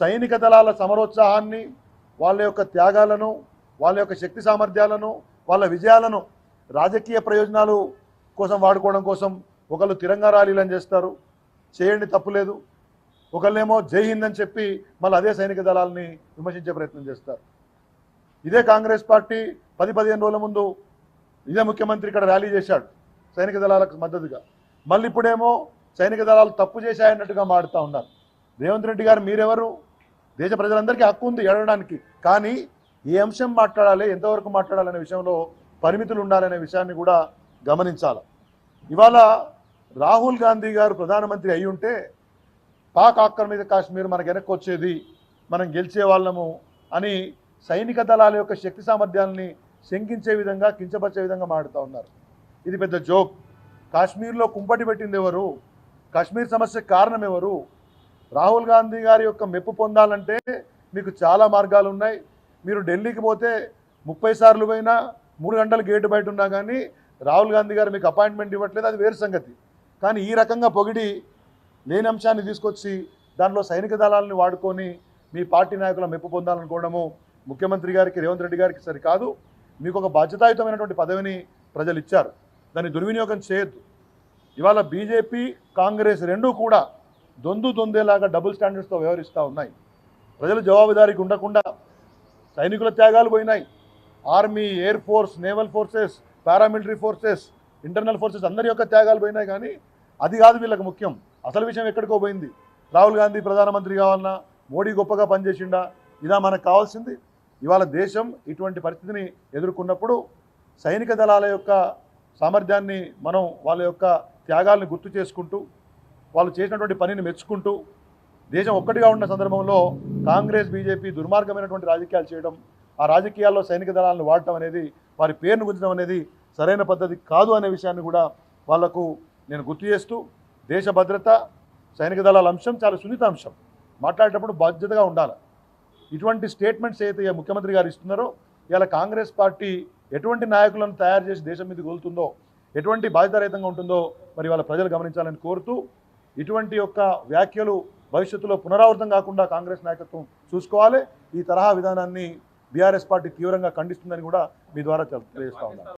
సైనిక దళాల సమరోత్సాహాన్ని వాళ్ళ యొక్క త్యాగాలను వాళ్ళ యొక్క శక్తి సామర్థ్యాలను వాళ్ళ విజయాలను రాజకీయ ప్రయోజనాలు కోసం వాడుకోవడం కోసం ఒకళ్ళు తిరంగా ర్యాలీలను చేస్తారు. చేయండి తప్పులేదు ఒకళ్ళేమో జై హింద్ అని చెప్పి మళ్ళీ అదే సైనిక దళాలని విమర్శించే ప్రయత్నం చేస్తారు. ఇదే కాంగ్రెస్ పార్టీ పది పదిహేను రోజుల ముందు ఇదే ముఖ్యమంత్రి ఇక్కడ ర్యాలీ చేశాడు సైనిక దళాలకు మద్దతుగా. మళ్ళీ ఇప్పుడేమో సైనిక దళాలు తప్పు చేశాయన్నట్టుగా మాడుతూ ఉన్నారు. రేవంత్ రెడ్డి గారు మీరెవరు? దేశ ప్రజలందరికీ హక్కు ఉంది ఏడవడానికి. కానీ ఏ అంశం మాట్లాడాలి ఎంతవరకు మాట్లాడాలనే విషయంలో పరిమితులు ఉండాలనే విషయాన్ని కూడా గమనించాలి. ఇవాళ రాహుల్ గాంధీ గారు ప్రధానమంత్రి అయి ఉంటే పాక్ ఆక్రమిత కాశ్మీర్ మనకు వెనక్కి వచ్చేది మనం గెలిచే వాళ్ళము అని సైనిక దళాల యొక్క శక్తి సామర్థ్యాలని శంకించే విధంగా కించపరిచే విధంగా మాడుతూ ఉన్నారు. ఇది పెద్ద జోక్. కాశ్మీర్లో కుంపటి పెట్టింది ఎవరు? కాశ్మీర్ సమస్యకు కారణం ఎవరు? రాహుల్ గాంధీ గారి యొక్క మెప్పు పొందాలంటే మీకు చాలా మార్గాలు ఉన్నాయి. మీరు ఢిల్లీకి పోతే ముప్పై సార్లు పోయినా మూడు గంటలు గేటు బయట ఉన్నా కానీ రాహుల్ గాంధీ గారు మీకు అపాయింట్మెంట్ ఇవ్వట్లేదు అది వేరు సంగతి. కానీ ఈ రకంగా పొగిడి లేని అంశాన్ని తీసుకొచ్చి దానిలో సైనిక దళాలను వాడుకొని మీ పార్టీ నాయకుల మెప్పు పొందాలనుకోవడము ముఖ్యమంత్రి గారికి రేవంత్ రెడ్డి గారికి సరికాదు. మీకు ఒక బాధ్యతాయుతమైనటువంటి పదవిని ప్రజలు ఇచ్చారు. దాన్ని దుర్వినియోగం చేయొద్దు. ఇవాళ బీజేపీ కాంగ్రెస్ రెండూ కూడా దొందు దొందేలాగా డబుల్ స్టాండర్డ్స్తో వ్యవహరిస్తూ ఉన్నాయి. ప్రజలు జవాబుదారీకి ఉండకుండా సైనికుల త్యాగాలు పోయినాయి. Army air force naval forces paramilitary forces internal forces అందరి యొక్క త్యాగాలు పోయినాయి కానీ అది కాదు వీళ్ళకి ముఖ్యం. అసలు విషయం ఎక్కడికో పోయింది. రాహుల్ గాంధీ ప్రధానమంత్రి కావాలన్నా మోడీ గొప్పగా పనిచేసిండా ఇదా మనకు కావాల్సింది. ఇవాళ దేశం ఇటువంటి పరిస్థితిని ఎదుర్కొన్నప్పుడు సైనిక దళాల యొక్క సామర్థ్యాన్ని మనం వాళ్ళ యొక్క త్యాగాల్ని గుర్తు చేసుకుంటూ వాళ్ళు చేసినటువంటి పనిని మెచ్చుకుంటూ దేశం ఒక్కటిగా ఉన్న సందర్భంలో కాంగ్రెస్ బీజేపీ దుర్మార్గమైనటువంటి రాజకీయాలు చేయడం ఆ రాజకీయాల్లో సైనిక దళాలను వాడటం అనేది వారి పేరును గుంచడం అనేది సరైన పద్ధతి కాదు అనే విషయాన్ని కూడా వాళ్ళకు నేను గుర్తు చేస్తూ దేశ భద్రత సైనిక దళాల అంశం చాలా సున్నిత అంశం మాట్లాడేటప్పుడు బాధ్యతగా ఉండాలి. ఇటువంటి స్టేట్మెంట్స్ అయితే ముఖ్యమంత్రి గారు ఇస్తున్నారో ఇలా కాంగ్రెస్ పార్టీ ఎటువంటి నాయకులను తయారు చేసి దేశం మీద గోలుతుందో ఎటువంటి బాధ్యతారహితంగా ఉంటుందో మరి వాళ్ళ ప్రజలు గమనించాలని కోరుతూ ఇటువంటి యొక్క వ్యాఖ్యలు భవిష్యత్తులో పునరావృతం కాకుండా కాంగ్రెస్ నాయకత్వం చూసుకోవాలి. ఈ తరహా విధానాన్ని బీఆర్ఎస్ పార్టీ తీవ్రంగా ఖండిస్తుందని కూడా మీ ద్వారా తెలియజేస్తా ఉన్నారు